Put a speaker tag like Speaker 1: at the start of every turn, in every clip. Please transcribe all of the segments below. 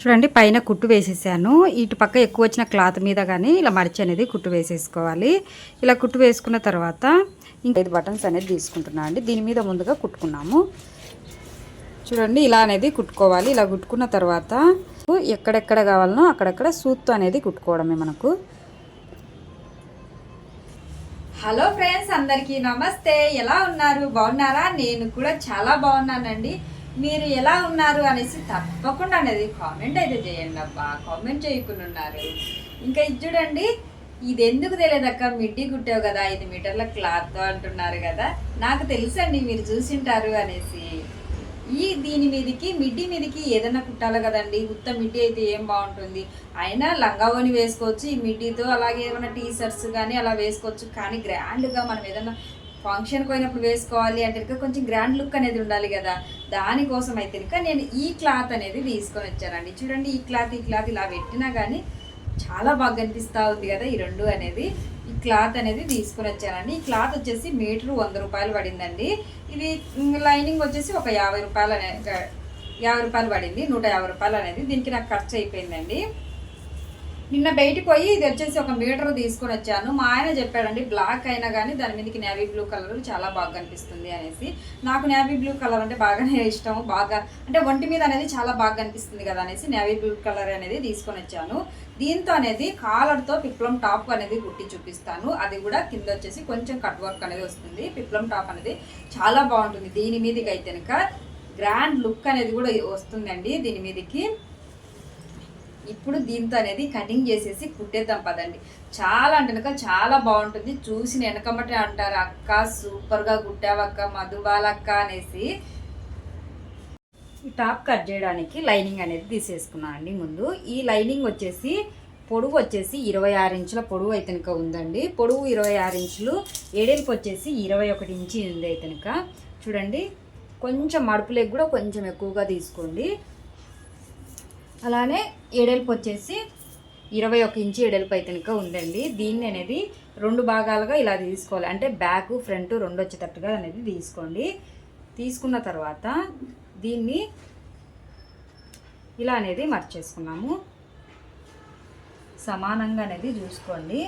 Speaker 1: చూడండి పైన కుట్టు వేసేసాను. ఇటు పక్క ఎక్కువ వచ్చిన క్లాత్ మీద కానీ ఇలా మడిచి అనేది కుట్టు వేసేసుకోవాలి. ఇలా కుట్టు వేసుకున్న తర్వాత ఇంకా ఐదు బటన్స్ అనేది తీసుకుంటున్నాను అండి. దీని మీద ముందుగా కుట్టుకున్నాము. చూడండి ఇలా అనేది కుట్టుకోవాలి. ఇలా కుట్టుకున్న తర్వాత ఎక్కడెక్కడ కావాలనో అక్కడక్కడ సూత్తు అనేది కుట్టుకోవడమే మనకు. హలో ఫ్రెండ్స్ అందరికీ నమస్తే. ఎలా ఉన్నారు? బాగున్నారా? నేను కూడా చాలా బాగున్నానండి. మీరు ఎలా ఉన్నారు అనేసి తప్పకుండా అనేది కామెంట్ అయితే చేయండి అబ్బా. కామెంట్ చేయకుండా ఉన్నారు. ఇంకా ఇది చూడండి ఇది ఎందుకు తెలియదక్క మిడ్డీ కుట్టావు కదా ఐదు మీటర్ల క్లాత్ అంటున్నారు కదా. నాకు తెలుసండి మీరు చూసింటారు అనేసి. ఈ దీని మీదకి మిడ్డీ మీదకి ఏదైనా కుట్టాలి కదండి ఉత్త మిడ్డీ అయితే ఏం బాగుంటుంది? అయినా లంగావోని వేసుకోవచ్చు ఈ మిడ్డీతో అలాగే ఏమైనా టీ షర్ట్స్ కానీ అలా వేసుకోవచ్చు కానీ గ్రాండ్గా మనం ఏదైనా ఫంక్షన్కి పోయినప్పుడు వేసుకోవాలి అంటే ఇక కొంచెం గ్రాండ్ లుక్ అనేది ఉండాలి కదా. దానికోసం అయితే ఇక నేను ఈ క్లాత్ అనేది తీసుకొని వచ్చానండి. చూడండి ఈ క్లాత్ ఈ క్లాత్ ఇలా పెట్టినా కానీ చాలా బాగా కనిపిస్తూ ఉంది కదా ఈ రెండు అనేది. ఈ క్లాత్ అనేది తీసుకొని వచ్చానండి. ఈ క్లాత్ వచ్చేసి మీటరు వంద రూపాయలు పడిందండి. ఇది లైనింగ్ వచ్చేసి ఒక యాభై రూపాయలు అనే యాభై రూపాయలు పడింది. నూట యాభై రూపాయలు అనేది దీనికి నాకు ఖర్చు అయిపోయిందండి. నిన్న బయటికి పోయి ఇది వచ్చేసి ఒక మీటర్ తీసుకొని వచ్చాను. మా ఆయన చెప్పాడండి బ్లాక్ అయినా కానీ దాని మీదకి నేవీ బ్లూ కలర్ చాలా బాగా కనిపిస్తుంది అనేసి. నాకు నేవీ బ్లూ కలర్ అంటే బాగానే ఇష్టం బాగా అంటే ఒంటి మీద అనేది చాలా బాగా కనిపిస్తుంది కదా అనేసి నేవీ బ్లూ కలర్ అనేది తీసుకొని వచ్చాను. దీంతో అనేది కాలర్తో పిప్లం టాప్ అనేది కుట్టి చూపిస్తాను. అది కూడా కింద వచ్చేసి కొంచెం కట్ వర్క్ అనేది వస్తుంది. పిప్లం టాప్ అనేది చాలా బాగుంటుంది దీని మీదకి అయితే గ్రాండ్ లుక్ అనేది కూడా వస్తుందండి దీని మీదకి. ఇప్పుడు దీంతో అనేది కటింగ్ చేసేసి కుట్టేద్దాం పదండి. చాలా అంటే కనుక చాలా బాగుంటుంది. చూసిన వెనకమ్మటే అంటారు అక్క సూపర్గా కుట్టావక్క మధుబాలక్క అనేసి. ఈ టాప్ కట్ చేయడానికి లైనింగ్ అనేది తీసేసుకున్నాను అండి ముందు. ఈ లైనింగ్ వచ్చేసి పొడవు వచ్చేసి ఇరవై ఆరు ఇంచుల పొడవు అయితే కనుక ఉందండి. పొడవు ఇరవై ఆరు ఇంచులు ఏడేళ్ళకి వచ్చేసి ఇరవై ఒకటి ఇంచి ఉంది అయితే కనుక. చూడండి కొంచెం మడుపులకు కూడా కొంచెం ఎక్కువగా తీసుకోండి. అలానే ఎడల్పు వచ్చేసి ఇరవై ఒక ఇంచు ఎడల్పు అయితే కనుక ఉందండి. దీన్ని అనేది రెండు భాగాలుగా ఇలా తీసుకోవాలి. అంటే బ్యాక్ ఫ్రంట్ రెండు వచ్చేటట్టుగా అనేది తీసుకోండి. తీసుకున్న తర్వాత దీన్ని ఇలా అనేది మర్చేసుకున్నాము. సమానంగా అనేది చూసుకోండి.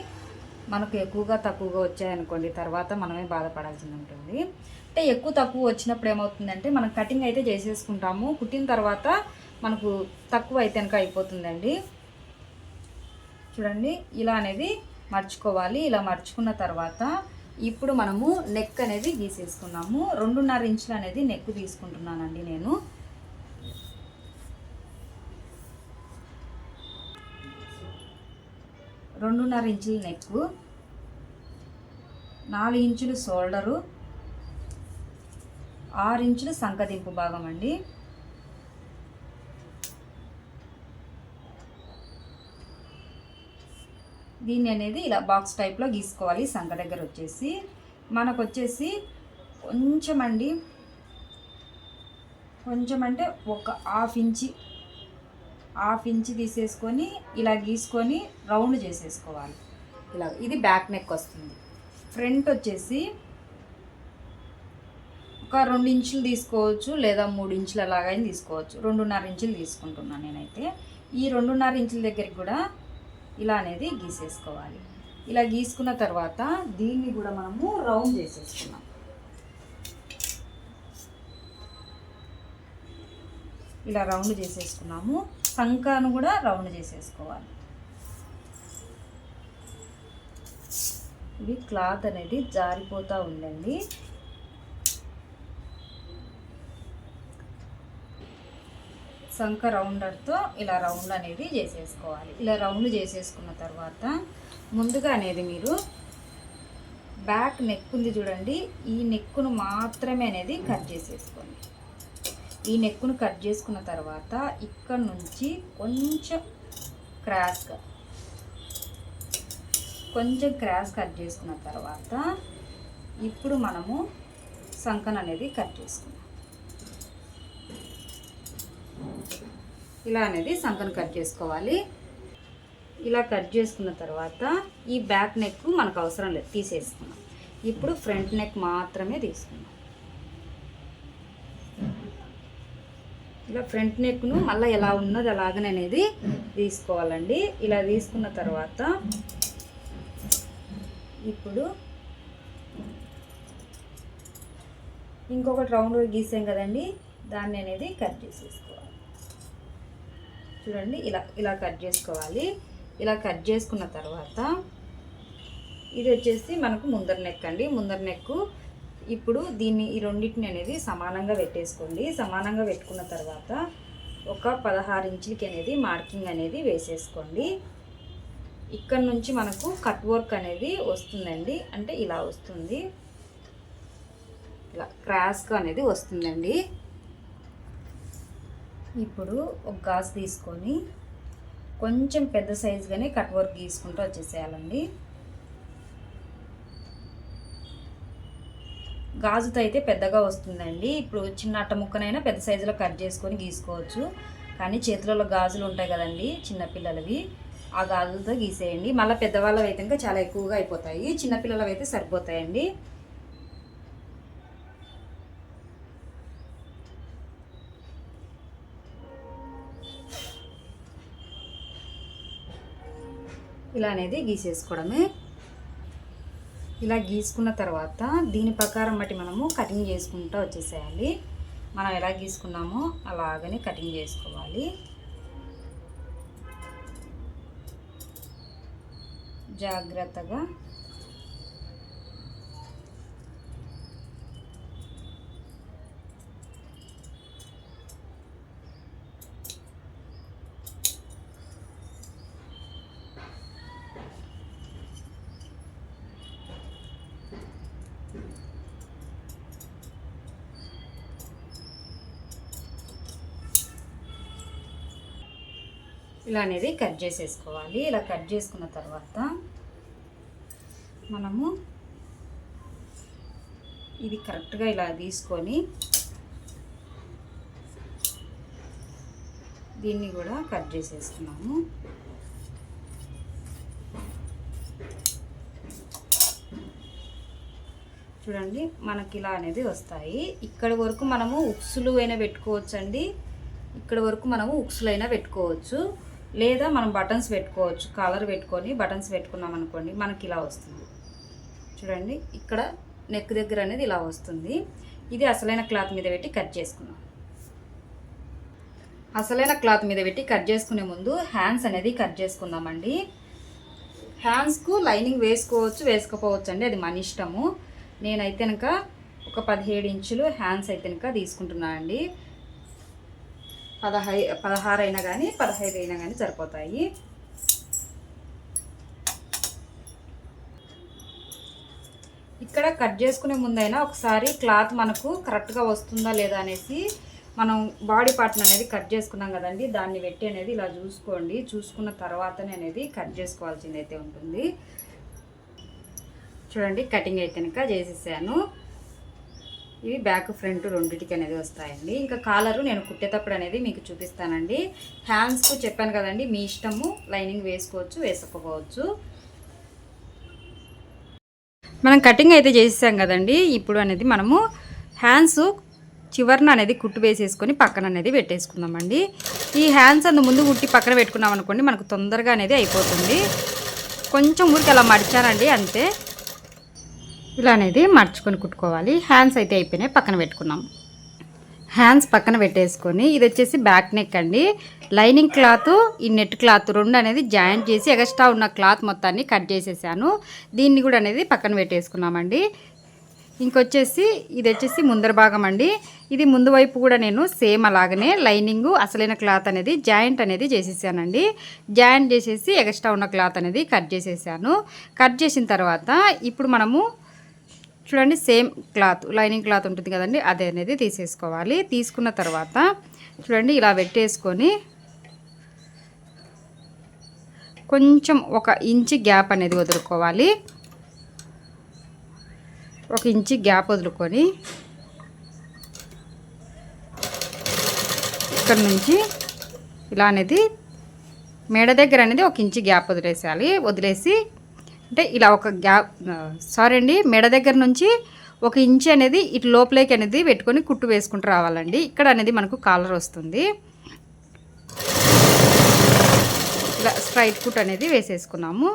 Speaker 1: మనకు ఎక్కువగా తక్కువగా వచ్చాయనుకోండి తర్వాత మనమే బాధపడాల్సి ఉంటుంది. అంటే ఎక్కువ తక్కువ వచ్చినప్పుడు ఏమవుతుందంటే మనం కటింగ్ అయితే చేసేసుకుంటాము. కుట్టిన తర్వాత మనకు తక్కువ అయితే కనుక అయిపోతుందండి. చూడండి ఇలా అనేది మర్చుకోవాలి. ఇలా మర్చుకున్న తర్వాత ఇప్పుడు మనము నెక్ అనేది గీసేసుకున్నాము. రెండున్నర ఇంచులు అనేది నెక్ తీసుకుంటున్నానండి నేను. రెండున్నర ఇంచుల నెక్ నాలుగు ఇంచులు షోల్డరు ఆరు ఇంచులు సంకదింపు భాగం అండి. దీన్ని అనేది ఇలా బాక్స్ టైప్లో గీసుకోవాలి. సంఖ దగ్గర వచ్చేసి మనకు వచ్చేసి కొంచెం అండి కొంచెం అంటే ఒక హాఫ్ ఇంచి హాఫ్ ఇంచి తీసేసుకొని ఇలా గీసుకొని రౌండ్ చేసేసుకోవాలి. ఇలా ఇది బ్యాక్ నెక్ వస్తుంది. ఫ్రంట్ వచ్చేసి ఒక రెండు ఇంచులు తీసుకోవచ్చు లేదా మూడు ఇంచులు అలాగైనా తీసుకోవచ్చు. రెండున్నర ఇంచులు తీసుకుంటున్నాను నేనైతే. ఈ రెండున్నర ఇంచుల దగ్గరికి కూడా ఇలా అనేది గీసేసుకోవాలి. ఇలా గీసుకున్న తర్వాత దీన్ని కూడా మనము రౌండ్ చేసేసుకున్నాం ఇలా రౌండ్ చేసేసుకున్నాము. సంకాను కూడా రౌండ్ చేసేసుకోవాలి. ఇది క్లాత్ అనేది జారిపోతూ ఉందండి. సంక రౌండర్తో ఇలా రౌండ్ అనేది చేసేసుకోవాలి. ఇలా రౌండ్ చేసేసుకున్న తర్వాత ముందుగా అనేది మీరు బ్యాక్ నెక్ ఉంది చూడండి. ఈ నెక్కును మాత్రమే అనేది కట్ చేసేసుకోండి. ఈ నెక్కును కట్ చేసుకున్న తర్వాత ఇక్కడ నుంచి కొంచెం క్రాస్గా కొంచెం క్రాస్ కట్ చేసుకున్న తర్వాత ఇప్పుడు మనము సంకన్ అనేది కట్ చేసుకుందాం. ఇలా అనేది సంకను కట్ చేసుకోవాలి. ఇలా కట్ చేసుకున్న తర్వాత ఈ బ్యాక్ నెక్ మనకు అవసరం లేదు తీసేసుకున్నాం. ఇప్పుడు ఫ్రంట్ నెక్ మాత్రమే తీసుకున్నాం. ఇలా ఫ్రంట్ నెక్ను మళ్ళీ ఎలా ఉన్నది అలాగనే అనేది తీసుకోవాలండి. ఇలా తీసుకున్న తర్వాత ఇప్పుడు ఇంకొకటి రౌండ్ గీసాం కదండి దాన్ని అనేది కట్ చేసేసుకోవాలి. చూడండి ఇలా ఇలా కట్ చేసుకోవాలి. ఇలా కట్ చేసుకున్న తర్వాత ఇది వచ్చేసి మనకు ముందర నెక్ అండి. ముందర నెక్ ఇప్పుడు దీన్ని ఈ రెండింటిని అనేది సమానంగా పెట్టేసుకోండి. సమానంగా పెట్టుకున్న తర్వాత ఒక పదహారు ఇంచులకి అనేది మార్కింగ్ అనేది వేసేసుకోండి. ఇక్కడ నుంచి మనకు కట్ వర్క్ అనేది వస్తుందండి. అంటే ఇలా వస్తుంది. ఇలా క్రాస్గా అనేది వస్తుందండి. ఇప్పుడు ఒక గాజు తీసుకొని కొంచెం పెద్ద సైజుగానే కట్ వర్క్ గీసుకుంటూ వచ్చేసేయాలండి. గాజుతో అయితే పెద్దగా వస్తుందండి. ఇప్పుడు చిన్న అట్ట ముక్కనైనా పెద్ద సైజులో కట్ చేసుకొని గీసుకోవచ్చు. కానీ చేతులలో గాజులు ఉంటాయి కదండి చిన్నపిల్లలవి ఆ గాజులతో గీసేయండి. మళ్ళీ పెద్దవాళ్ళవి అయితే ఇంకా చాలా ఎక్కువగా అయిపోతాయి. చిన్నపిల్లలవి అయితే సరిపోతాయండి. ఇలా అనేది గీసేసుకోవడమే. ఇలా గీసుకున్న తర్వాత దీని ప్రకారం బట్టి మనము కటింగ్ చేసుకుంటూ వచ్చేసేయాలి. మనం ఎలా గీసుకున్నామో అలాగనే కటింగ్ చేసుకోవాలి. జాగ్రత్తగా ఇలా అనేది కట్ చేసేసుకోవాలి. ఇలా కట్ చేసుకున్న తర్వాత మనము ఇది కరెక్ట్గా ఇలా తీసుకొని దీన్ని కూడా కట్ చేసేసుకున్నాము. చూడండి మనకి ఇలా అనేది వస్తాయి. ఇక్కడ వరకు మనము ఉక్సులు అయినా పెట్టుకోవచ్చు అండి ఇక్కడ వరకు మనము ఉక్సులు అయినా పెట్టుకోవచ్చు. లేదా మనం బటన్స్ పెట్టుకోవచ్చు కాలర్ పెట్టుకొని బటన్స్ పెట్టుకున్నాం అనుకోండి మనకి ఇలా వస్తుంది. చూడండి ఇక్కడ నెక్ దగ్గర అనేది ఇలా వస్తుంది. ఇది అసలైన క్లాత్ మీద పెట్టి కట్ చేసుకున్నాం అసలైన క్లాత్ మీద పెట్టి కట్ చేసుకునే ముందు హ్యాండ్స్ అనేది కట్ చేసుకుందామండి. హ్యాండ్స్కు లైనింగ్ వేసుకోవచ్చు వేసుకోపోవచ్చు అండి అది మన ఇష్టము. నేనైతే కనుక ఒక పదిహేడు ఇంచులు హ్యాండ్స్ అయితే కనుక తీసుకుంటున్నాను అండి పదహై పదహారు అయినా కానీ పదహైదు అయినా కానీ సరిపోతాయి. ఇక్కడ కట్ చేసుకునే ముందైనా ఒకసారి క్లాత్ మనకు కరెక్ట్గా వస్తుందా లేదా అనేసి మనం బాడీ పార్ట్ని అనేది కట్ చేసుకున్నాం కదండి దాన్ని పెట్టి అనేది ఇలా చూసుకోండి. చూసుకున్న తర్వాతనే అనేది కట్ చేసుకోవాల్సింది అయితే ఉంటుంది. చూడండి కటింగ్ అయితే కనుక చేసేసాను. ఇవి బ్యాక్ ఫ్రంట్ రెండింటికి అనేది వస్తాయండి. ఇంకా కాలరు నేను కుట్టేటప్పుడు అనేది మీకు చూపిస్తానండి. హ్యాండ్స్కు చెప్పాను కదండి మీ ఇష్టము లైనింగ్ వేసుకోవచ్చు వేసుకోవచ్చు మనం కటింగ్ అయితే చేసేసాం కదండి. ఇప్పుడు అనేది మనము హ్యాండ్స్ చివరన అనేది కుట్టు వేసేసుకొని పక్కన అనేది పెట్టేసుకుందామండి. ఈ హ్యాండ్స్ అందు ముందు కుట్టి పక్కన పెట్టుకున్నాం అనుకోండి మనకు తొందరగా అనేది అయిపోతుంది. కొంచెం ఊరికి అలా మడిచానండి అంతే. ఇలా అనేది మర్చుకొని కుట్టుకోవాలి. హ్యాండ్స్ అయితే అయిపోయినాయి పక్కన పెట్టుకున్నాం. హ్యాండ్స్ పక్కన పెట్టేసుకొని ఇది వచ్చేసి బ్యాక్ నెక్ అండి. లైనింగ్ క్లాత్ ఈ నెట్ క్లాత్ రెండు అనేది జాయింట్ చేసి ఎగస్ట్రా ఉన్న క్లాత్ మొత్తాన్ని కట్ చేసేసాను. దీన్ని కూడా అనేది పక్కన పెట్టేసుకున్నామండి. ఇంకొచ్చేసి ఇది వచ్చేసి ముందర భాగం అండి. ఇది ముందు వైపు కూడా నేను సేమ్ అలాగనే లైనింగ్ అసలైన క్లాత్ అనేది జాయింట్ అనేది చేసేసానండి. జాయింట్ చేసేసి ఎగస్ట్రా ఉన్న క్లాత్ అనేది కట్ చేసేసాను. కట్ చేసిన తర్వాత ఇప్పుడు మనము చూడండి సేమ్ క్లాత్ లైనింగ్ క్లాత్ ఉంటుంది కదండి అదే అనేది తీసేసుకోవాలి. తీసుకున్న తర్వాత చూడండి ఇలా పెట్టేసుకొని కొంచెం ఒక ఇంచి గ్యాప్ అనేది వదులుకోవాలి. ఒక ఇంచి గ్యాప్ వదులుకొని ఇక్కడ నుంచి ఇలా అనేది మేడ దగ్గర అనేది ఒక ఇంచి గ్యాప్ వదిలేసేయాలి. వదిలేసి అంటే ఇలా ఒక గ్యాప్ సారీ అండి మెడ దగ్గర నుంచి ఒక ఇంచ్ అనేది ఇటు లోపలికి అనేది పెట్టుకొని కుట్టు వేసుకుంటూ రావాలండి. ఇక్కడ అనేది మనకు కాలర్ వస్తుంది. ఇలా స్ట్రైట్ కుట్ అనేది వేసేసుకున్నాము.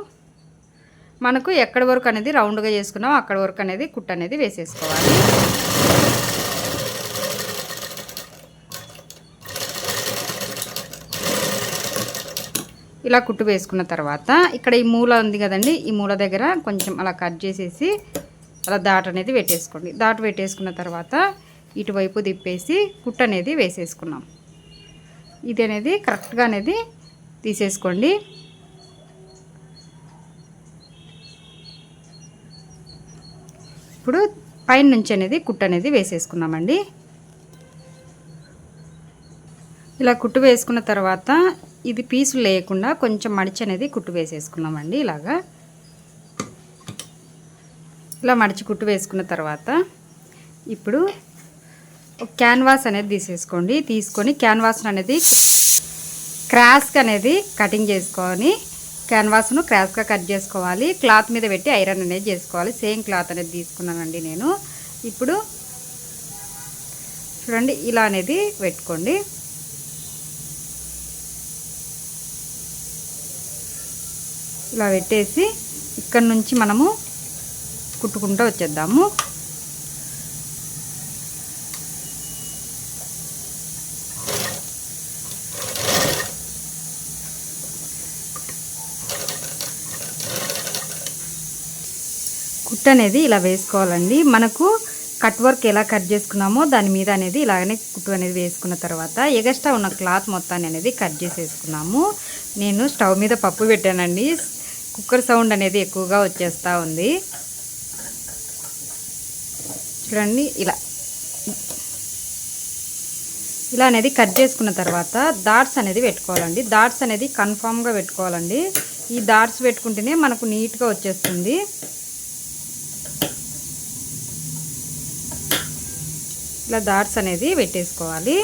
Speaker 1: మనకు ఎక్కడి వరకు అనేది రౌండ్గా చేసుకున్నాం అక్కడి వరకు అనేది కుట్ అనేది వేసేసుకోవాలి. ఇలా కుట్టు వేసుకున్న తర్వాత ఇక్కడ ఈ మూల ఉంది కదండి ఈ మూల దగ్గర కొంచెం అలా కట్ చేసేసి అలా దాట్ అనేది పెట్టేసుకోండి. దాట్ పెట్టేసుకున్న తర్వాత ఇటువైపు తిప్పేసి కుట్టు అనేది వేసేసుకున్నాం. ఇది అనేది కరెక్ట్గా అనేది తీసేసుకోండి. ఇప్పుడు పైన నుంచి అనేది కుట్టు అనేది వేసేసుకున్నామండి. ఇలా కుట్టు వేసుకున్న తర్వాత ఇది పీసులు లేకుండా కొంచెం మడిచి అనేది కుట్టు వేసేసుకున్నామండి ఇలాగా. ఇలా మడిచి కుట్టు వేసుకున్న తర్వాత ఇప్పుడు ఒక క్యాన్వాస్ అనేది తీసేసుకోండి. తీసుకొని క్యాన్వాస్ అనేది క్రాస్క్ అనేది కటింగ్ చేసుకొని క్యాన్వాస్ను క్రాస్గా కట్ చేసుకోవాలి. క్లాత్ మీద పెట్టి ఐరన్ అనేది చేసుకోవాలి. సేమ్ క్లాత్ అనేది తీసుకున్నానండి నేను. ఇప్పుడు చూడండి ఇలా అనేది పెట్టుకోండి. ఇలా పెట్టేసి ఇక్కడ నుంచి మనము కుట్టుకుంటూ వచ్చేద్దాము. కుట్టు అనేది ఇలా వేసుకోవాలండి. మనకు కట్ వర్క్ ఎలా కట్ చేసుకున్నామో దాని మీద అనేది ఇలాగనే కుట్టు అనేది వేసుకున్న తర్వాత ఎగస్ట్రా ఉన్న క్లాత్ మొత్తాన్ని అనేది కట్ చేసేసుకున్నాము. నేను స్టవ్ మీద పప్పు పెట్టానండి. కుక్కర్ సౌండ్ అనేది ఎక్కువగా వచ్చేస్తూ ఉంది. చూడండి ఇలా. ఇలా అనేది కట్ చేసుకున్న తర్వాత డాట్స్ అనేది పెట్టుకోవాలండి. డాట్స్ అనేది కన్ఫామ్గా పెట్టుకోవాలండి. ఈ డాట్స్ పెట్టుకుంటేనే మనకు నీట్గా వచ్చేస్తుంది. ఇలా డాట్స్ అనేది పెట్టేసుకోవాలి.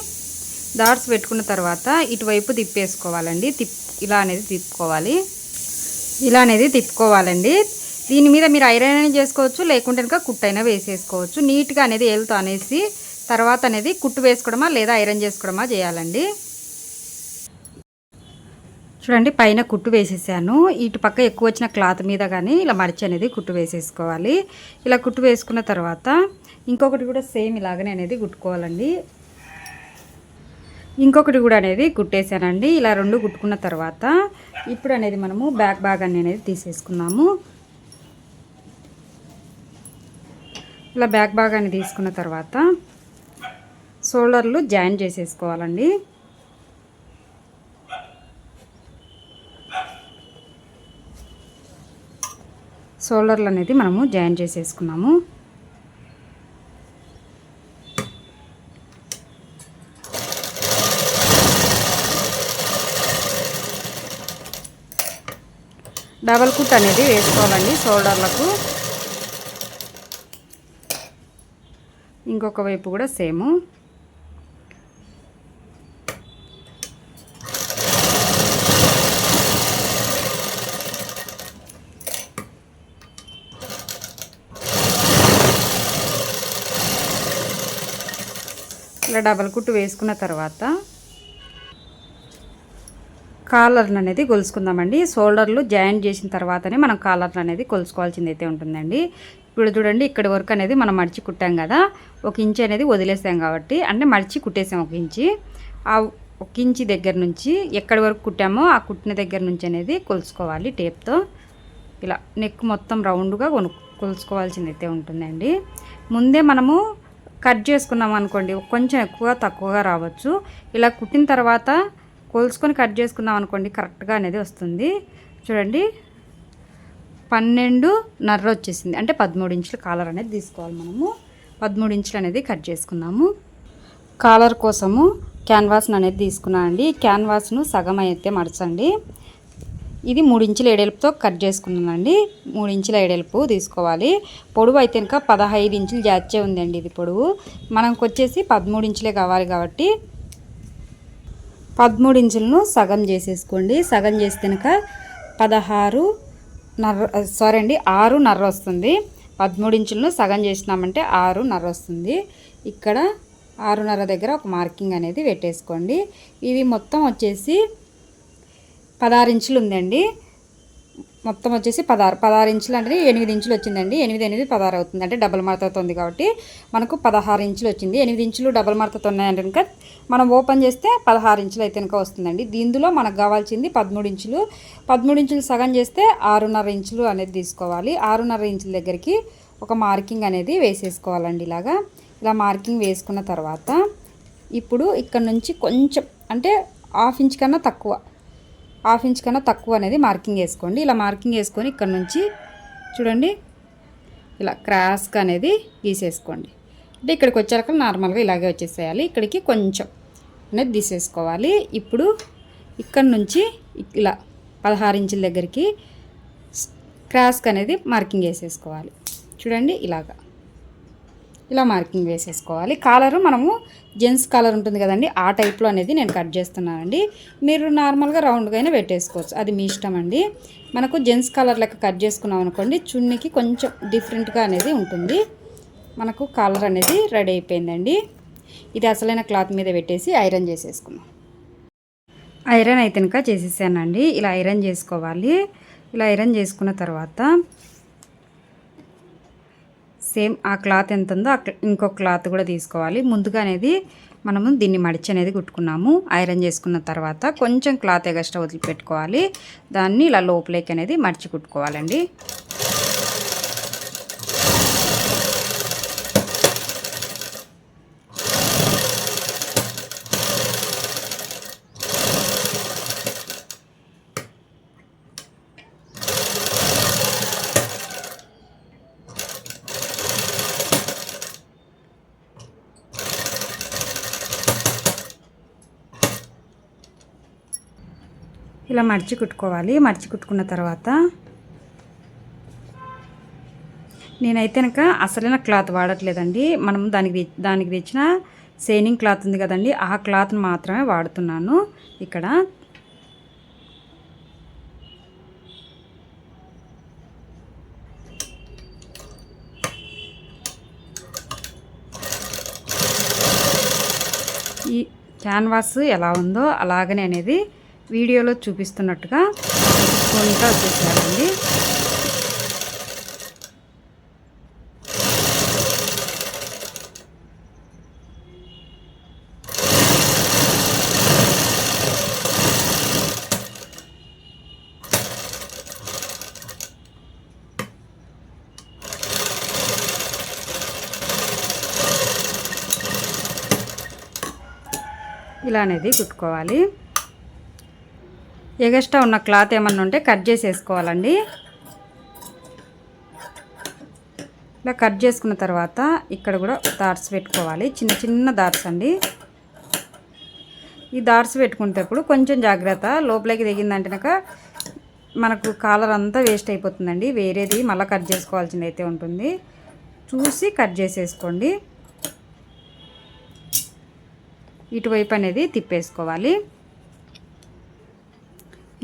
Speaker 1: డాట్స్ పెట్టుకున్న తర్వాత ఇటువైపు తిప్పేసుకోవాలండి. తిప్ ఇలా అనేది తిప్పుకోవాలి. ఇలా అనేది తిప్పుకోవాలండి. దీని మీద మీరు ఐరన్ అయినా చేసుకోవచ్చు లేకుంటే కనుక కుట్టు అయినా వేసేసుకోవచ్చు. నీట్గా అనేది వెళ్తూ అనేసి తర్వాత అనేది కుట్టు వేసుకోవడమా లేదా ఐరన్ చేసుకోవడమా చేయాలండి. చూడండి పైన కుట్టు వేసేసాను. ఇటు పక్క ఎక్కువ వచ్చిన క్లాత్ మీద కానీ ఇలా మడిచి అనేది కుట్టు వేసేసుకోవాలి. ఇలా కుట్టు వేసుకున్న తర్వాత ఇంకొకటి కూడా సేమ్ ఇలాగనే అనేది కుట్టుకోవాలండి. ఇంకొకటి కూడా అనేది కుట్టేశానండి. ఇలా రెండు కుట్టుకున్న తర్వాత ఇప్పుడు అనేది మనము బ్యాక్ భాగాన్ని అనేది తీసేసుకున్నాము ఇలా బ్యాక్ భాగాన్ని తీసుకున్న తర్వాత షోల్డర్లు జాయిన్ చేసేసుకోవాలండి. షోల్డర్లు అనేది మనము జాయిన్ చేసేసుకున్నాము. డబల్ కుట్ అనేది వేసుకోవాలండి షోల్డర్లకు. ఇంకొక వైపు కూడా సేమ్. ఇలా డబల్ కుట్టు వేసుకున్న తర్వాత కాలర్లు అనేది కొలుసుకుందామండి. షోల్డర్లు జాయింట్ చేసిన తర్వాతనే మనం కాలర్లు అనేది కొలుసుకోవాల్సింది అయితే ఉంటుందండి. ఇప్పుడు చూడండి ఇక్కడి వరకు అనేది మనం మడిచి కుట్టాం కదా ఒక ఇంచ్ అనేది వదిలేసాం కాబట్టి అంటే మడిచి కుట్టేసాం ఒక ఇంచి. ఆ ఒక ఇంచి దగ్గర నుంచి ఎక్కడి వరకు కుట్టామో ఆ కుట్టిన దగ్గర నుంచి అనేది కొలుసుకోవాలి టేప్తో. ఇలా నెక్ మొత్తం రౌండ్గా కొను కొలుసుకోవాల్సింది అయితే ఉంటుందండి. ముందే మనము కట్ చేసుకున్నాం అనుకోండి కొంచెం ఎక్కువ తక్కువగా రావచ్చు. ఇలా కుట్టిన తర్వాత కొలుసుకొని కట్ చేసుకున్నాం అనుకోండి కరెక్ట్గా అనేది వస్తుంది. చూడండి పన్నెండు నర్ర వచ్చేసింది. అంటే పదమూడు ఇంచుల కాలర్ అనేది తీసుకోవాలి మనము. పదమూడు ఇంచులు అనేది కట్ చేసుకున్నాము కాలర్ కోసము క్యాన్వాస్ను అనేది తీసుకున్నానండి క్యాన్వాస్ను సగం అయితే మడచండి ఇది మూడు ఇంచుల ఏడెలుపుతో కట్ చేసుకున్నానండి మూడు ఇంచుల ఏడెలుపు తీసుకోవాలి. పొడవు అయితే ఇంకా పదహైదు ఇంచులు జాచే ఉందండి ఇది పొడవు. మనకు వచ్చేసి పదమూడు ఇంచులే కావాలి కాబట్టి పదమూడు ఇంచులను సగం చేసేసుకోండి. సగం చేస్తే కనుక పదహారు నర్ర సారీ అండి ఆరు నర్ర వస్తుంది. పదమూడు ఇంచులను సగం చేసినామంటే ఆరున్నర వస్తుంది. ఇక్కడ ఆరున్నర దగ్గర ఒక మార్కింగ్ అనేది పెట్టేసుకోండి. ఇది మొత్తం వచ్చేసి పదహారు ఇంచులు ఉందండి. మొత్తం వచ్చేసి పదహారు పదహారు ఇంచులు అంటే ఎనిమిది ఇంచులు వచ్చిందండి. ఎనిమిది ఎనిమిది పదహారు అవుతుంది. అంటే డబుల్ మడతతో ఉంది కాబట్టి మనకు పదహారు ఇంచులు వచ్చింది. ఎనిమిది ఇంచులు డబుల్ మడతతో ఉన్నాయంటే కనుక మనం ఓపెన్ చేస్తే పదహారు ఇంచులు అయితే కనుక వస్తుందండి. దీనిలో మనకు కావాల్సింది పదమూడు ఇంచులు. పదమూడు ఇంచులు సగం చేస్తే ఆరున్నర ఇంచులు అనేది తీసుకోవాలి. ఆరున్నర ఇంచుల దగ్గరికి ఒక మార్కింగ్ అనేది వేసేసుకోవాలండి ఇలాగా. ఇలా మార్కింగ్ వేసుకున్న తర్వాత ఇప్పుడు ఇక్కడ నుంచి కొంచెం అంటే హాఫ్ ఇంచ్ కన్నా తక్కువ హాఫ్ ఇంచ్ కన్నా తక్కువ అనేది మార్కింగ్ వేసుకోండి. ఇలా మార్కింగ్ వేసుకొని ఇక్కడ నుంచి చూడండి ఇలా క్రాస్గా అనేది గీసేసుకోండి. అంటే ఇక్కడికి వచ్చాక నార్మల్గా ఇలాగే వచ్చేసేయాలి. ఇక్కడికి కొంచెం అనేది తీసేసుకోవాలి. ఇప్పుడు ఇక్కడ నుంచి ఇలా పదహారు ఇంచుల దగ్గరికి క్రాస్క్ అనేది మార్కింగ్ వేసేసుకోవాలి. చూడండి ఇలాగా. ఇలా మార్కింగ్ వేసేసుకోవాలి. కాలరు మనము జెంట్స్ కాలర్ ఉంటుంది కదండి ఆ టైప్లో అనేది నేను కట్ చేస్తున్నానండి. మీరు నార్మల్గా రౌండ్గా అయినా పెట్టేసుకోవచ్చు. అది మీ ఇష్టం అండి. మనకు జెంట్స్ కాలర్ లెక్క కట్ చేసుకున్నాం అనుకోండి చున్నీకి కొంచెం డిఫరెంట్గా అనేది ఉంటుంది. మనకు కాలర్ అనేది రెడీ అయిపోయిందండి. ఇది అసలైన క్లాత్ మీద పెట్టేసి ఐరన్ చేసేసుకున్నాం ఐరన్ అయితే కనుక చేసేసానండి. ఇలా ఐరన్ చేసుకోవాలి. ఇలా ఐరన్ చేసుకున్న తర్వాత సేమ్ ఆ క్లాత్ ఎంత ఉందో ఆ ఇంకో క్లాత్ కూడా తీసుకోవాలి. ముందుగా అనేది మనము దీన్ని మడిచి అనేది కుట్టుకున్నాము. ఐరన్ చేసుకున్న తర్వాత కొంచెం క్లాత్ ఎగస్ట్రా వదిలిపెట్టుకోవాలి. దాన్ని ఇలా లోపలికి అనేది మడిచి కుట్టుకోవాలండి. ఇలా మడిచి కుట్టుకోవాలి. మడిచి కుట్టుకున్న తర్వాత నేనైతే కనుక అసలైన క్లాత్ వాడట్లేదండి. మనం దానికి దానికి తెచ్చిన సేనింగ్ క్లాత్ ఉంది కదండి ఆ క్లాత్ని మాత్రమే వాడుతున్నాను ఇక్కడ. ఈ క్యాన్వాస్ ఎలా ఉందో అలాగనే అనేది వీడియోలో చూపిస్తున్నట్టుగా ఫోన్గా వచ్చేసేయాలండి ఇలా అనేది కుట్టుకోవాలి. ఎగస్ట్రా ఉన్న క్లాత్ ఏమన్నా ఉంటే కట్ చేసేసుకోవాలండి. ఇలా కట్ చేసుకున్న తర్వాత ఇక్కడ కూడా దార్స్ పెట్టుకోవాలి. చిన్న చిన్న దార్స్ అండి. ఈ దార్స్ పెట్టుకునేటప్పుడు కొంచెం జాగ్రత్త. లోపలికి దిగిందంటేనక మనకు కాలర్ అంతా వేస్ట్ అయిపోతుందండి. వేరేది మళ్ళీ కట్ చేసుకోవాల్సింది అయితే ఉంటుంది. చూసి కట్ చేసేసుకోండి. ఇటువైపు అనేది తిప్పేసుకోవాలి.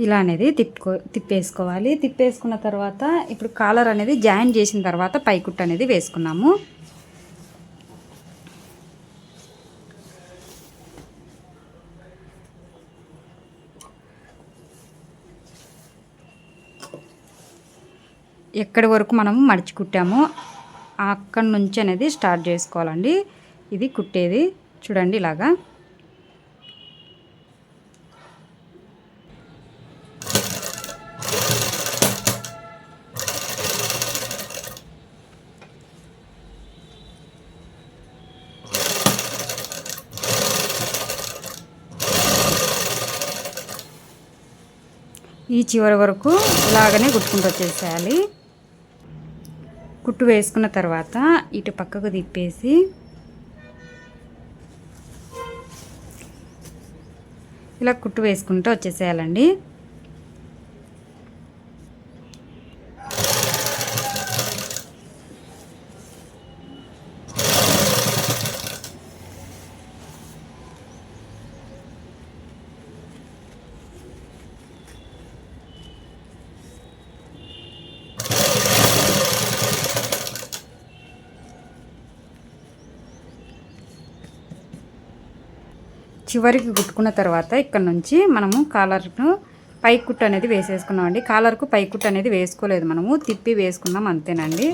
Speaker 1: ఇలా అనేది తిప్పుకో తిప్పేసుకోవాలి. తిప్పేసుకున్న తర్వాత ఇప్పుడు కాలర్ అనేది జాయిన్ చేసిన తర్వాత పైకుట్టు అనేది వేసుకున్నాము. ఎక్కడి వరకు మనము మడిచి కుట్టామో అక్కడి నుంచి అనేది స్టార్ట్ చేసుకోవాలండి. ఇది కుట్టేది. చూడండి ఇలాగా. చివరి వరకు ఇలాగనే కుట్టుకుంటూ వచ్చేసేయాలి. కుట్టు వేసుకున్న తర్వాత ఇటు పక్కకు తిప్పేసి ఇలా కుట్టు వేసుకుంటూ వచ్చేసేయాలండి.
Speaker 2: చివరికి కుట్టుకున్న తర్వాత ఇక్కడ నుంచి మనము కాలర్ను పై కుట్టు అనేది వేసేసుకున్నామండి. కాలర్కు పై కుట్టు అనేది వేసుకోలేదు మనము. తిప్పి వేసుకున్నాం అంతేనండి.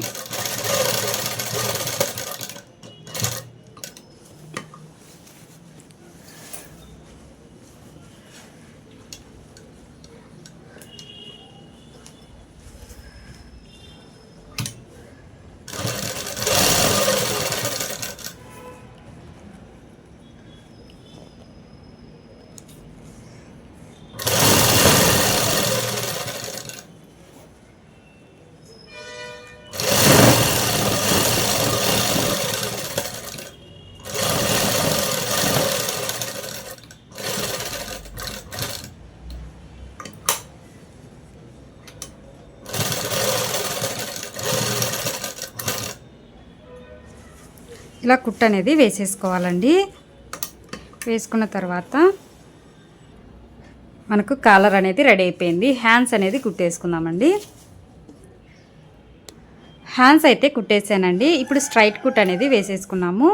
Speaker 2: ఇలా కుట్టు అనేది వేసేసుకోవాలండి. వేసుకున్న తర్వాత మనకు కాలర్ అనేది రెడీ అయిపోయింది. హ్యాండ్స్ అనేది కుట్టేసుకుందామండి. హ్యాండ్స్ అయితే కుట్టేసానండి. ఇప్పుడు స్ట్రైట్ కుట్ అనేది వేసేసుకున్నాము.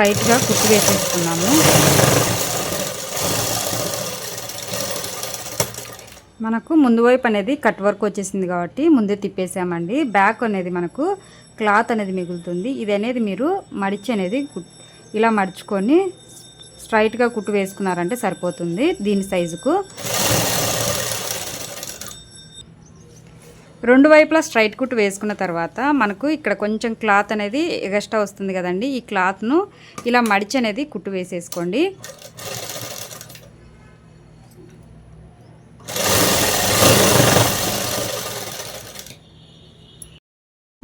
Speaker 2: స్ట్రైట్గా కుట్టి వేసేసుకున్నాము. మనకు ముందు వైపు అనేది కట్ వర్క్ వచ్చేసింది కాబట్టి ముందే తిప్పేసామండి. బ్యాక్ అనేది మనకు క్లాత్ అనేది మిగులుతుంది. ఇది అనేది మీరు మడిచి అనేది ఇలా మడుచుకొని స్ట్రైట్గా కుట్టు వేసుకున్నారంటే సరిపోతుంది. దీని సైజుకు రెండు వైపులా స్ట్రైట్ కుట్టు వేసుకున్న తర్వాత మనకు ఇక్కడ కొంచెం క్లాత్ అనేది ఎగస్ట్రా వస్తుంది కదండి. ఈ క్లాత్ను ఇలా మడిచి అనేది కుట్టు వేసేసుకోండి.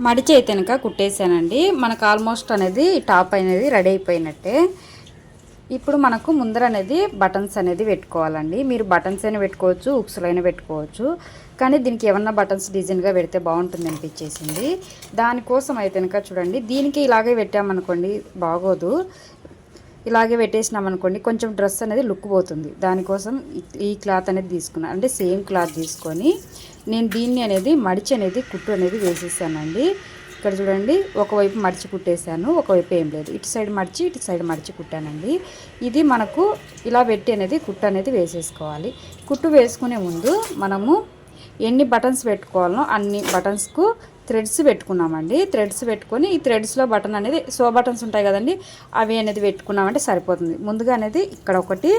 Speaker 2: మడిచి అయితే కనుక కుట్టేసానండి. మనకు ఆల్మోస్ట్ అనేది టాప్ అనేది రెడీ అయిపోయినట్టే. ఇప్పుడు మనకు ముందర అనేది బటన్స్ అనేది పెట్టుకోవాలండి. మీరు బటన్స్ అయినా పెట్టుకోవచ్చు ఉక్సులైనా పెట్టుకోవచ్చు. కానీ దీనికి ఏమన్నా బటన్స్ డిజైన్గా పెడితే బాగుంటుంది అనిపించేసింది. దానికోసం అయితే కనుక చూడండి దీనికి ఇలాగే పెట్టామనుకోండి బాగోదు. ఇలాగే పెట్టేసినాం అనుకోండి కొంచెం డ్రెస్ అనేది లుక్ పోతుంది. దానికోసం ఈ- ఈ క్లాత్ అనేది తీసుకున్నాను అంటే సేమ్ క్లాత్ తీసుకొని నేను దీన్ని అనేది మడిచి అనేది కుట్టు అనేది వేసేసానండి. ఇక్కడ చూడండి ఒకవైపు మడిచి కుట్టేశాను ఒకవైపు ఏం లేదు. ఇటు సైడ్ మడిచి ఇటు సైడ్ మడిచి కుట్టానండి. ఇది మనకు ఇలా పెట్టి అనేది కుట్టు అనేది వేసేసుకోవాలి. కుట్టు వేసుకునే ముందు మనము ఎన్ని బటన్స్ పెట్టుకోవాలనో అన్ని బటన్స్కు థ్రెడ్స్ పెట్టుకున్నామండి. థ్రెడ్స్ పెట్టుకొని ఈ థ్రెడ్స్లో బటన్ అనేది సో బటన్స్ ఉంటాయి కదండి అవి అనేది పెట్టుకున్నామంటే సరిపోతుంది. ముందుగా అనేది ఇక్కడ ఒకటి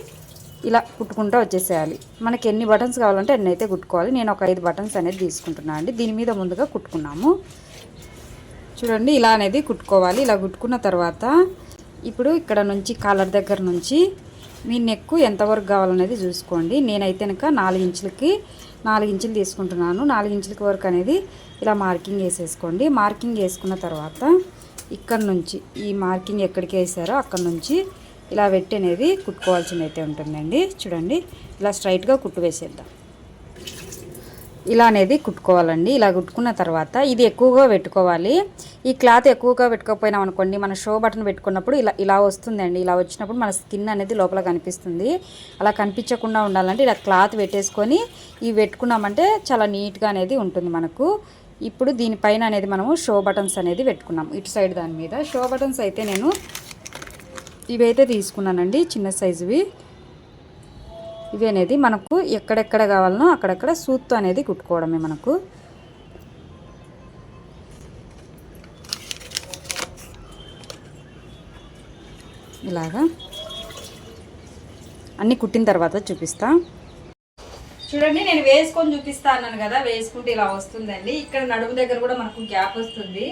Speaker 2: ఇలా కుట్టుకుంటూ వచ్చేసేయాలి. మనకి ఎన్ని బటన్స్ కావాలంటే ఎన్ని అయితే కుట్టుకోవాలి. నేను ఒక ఐదు బటన్స్ అనేది తీసుకుంటున్నాను అండి. దీని మీద ముందుగా కుట్టుకున్నాము. చూడండి ఇలా అనేది కుట్టుకోవాలి. ఇలా కుట్టుకున్న తర్వాత ఇప్పుడు ఇక్కడ నుంచి కాలర్ దగ్గర నుంచి మీ నెక్ ఎంతవరకు కావాలనేది చూసుకోండి. నేనైతే కనుక నాలుగు ఇంచులకి నాలుగు ఇంచులు తీసుకుంటున్నాను. నాలుగు ఇంచులకి వరకు అనేది ఇలా మార్కింగ్ వేసేసుకోండి. మార్కింగ్ వేసుకున్న తర్వాత ఇక్కడ నుంచి ఈ మార్కింగ్ ఎక్కడికి వేసారో అక్కడ నుంచి ఇలా పెట్టి అనేది కుట్టుకోవాల్సింది అయితే ఉంటుందండి. చూడండి ఇలా స్ట్రైట్గా కుట్టు వేసేద్దాం. ఇలా అనేది కుట్టుకోవాలండి. ఇలా కుట్టుకున్న తర్వాత ఇది ఎక్కువగా పెట్టుకోవాలి. ఈ క్లాత్ ఎక్కువగా పెట్టుకోకపోయినాం అనుకోండి మన షో బటన్ పెట్టుకున్నప్పుడు ఇలా ఇలా వస్తుందండి. ఇలా వచ్చినప్పుడు మన స్కిన్ అనేది లోపల కనిపిస్తుంది. అలా కనిపించకుండా ఉండాలంటే ఇలా క్లాత్ పెట్టేసుకొని ఇవి పెట్టుకున్నామంటే చాలా నీట్గా అనేది ఉంటుంది మనకు. ఇప్పుడు దీనిపైన అనేది మనము షో బటన్స్ అనేది పెట్టుకున్నాం. ఇటు సైడ్ దాని మీద. షో బటన్స్ అయితే నేను ఇవైతే తీసుకున్నానండి చిన్న సైజువి. ఇవి అనేది మనకు ఎక్కడెక్కడ కావాలనో అక్కడక్కడ సూత్తు అనేది కుట్టుకోవడమే మనకు. ఇలాగా. అన్నీ కుట్టిన తర్వాత చూపిస్తా.
Speaker 1: చూడండి నేను వేసుకొని చూపిస్తా అన్నాను కదా వేసుకుంటే ఇలా వస్తుందండి. ఇక్కడ నడుము దగ్గర కూడా మనకు గ్యాప్ వస్తుంది.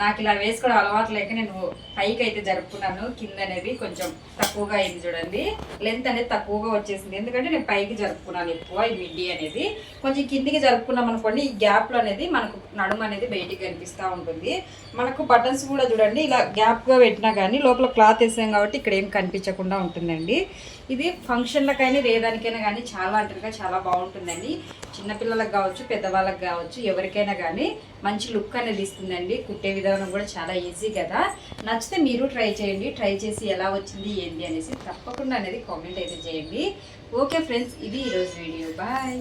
Speaker 1: నాకు ఇలా వేసుకోవడం అలవాటు లేక నేను పైకి అయితే జరుపుకున్నాను. కింద అనేది కొంచెం తక్కువగా అయింది చూడండి. లెంత్ అనేది తక్కువగా వచ్చేసింది. ఎందుకంటే నేను పైకి జరుపుకున్నాను ఎక్కువ ఈ మిడ్డీ అనేది. కొంచెం కిందికి జరుపుకున్నాం అనుకోండి ఈ గ్యాప్లో అనేది మనకు నడుము అనేది బయటికి కనిపిస్తూ ఉంటుంది. మనకు బటన్స్ కూడా చూడండి ఇలా గ్యాప్గా పెట్టినా కానీ లోపల క్లాత్ వేసాం కాబట్టి ఇక్కడ ఏం కనిపించకుండా ఉంటుందండి. ఇది ఫంక్షన్లకైనా వేయడానికైనా కానీ చాలా అంటారుగా చాలా బాగుంటుందండి. చిన్నపిల్లలకు కావచ్చు పెద్దవాళ్ళకి కావచ్చు ఎవరికైనా కానీ మంచి లుక్ అనేది ఇస్తుందండి. కుట్టే విధానం కూడా చాలా ఈజీ కదా. నచ్చితే నచ్చితే మీరు ట్రై చేయండి. ట్రై చేసి ఎలా వచ్చింది ఏంది అనేసి తప్పకుండా అనేది కామెంట్ అయితే చేయండి. ఓకే ఫ్రెండ్స్ ఇది ఈరోజు వీడియో. బాయ్.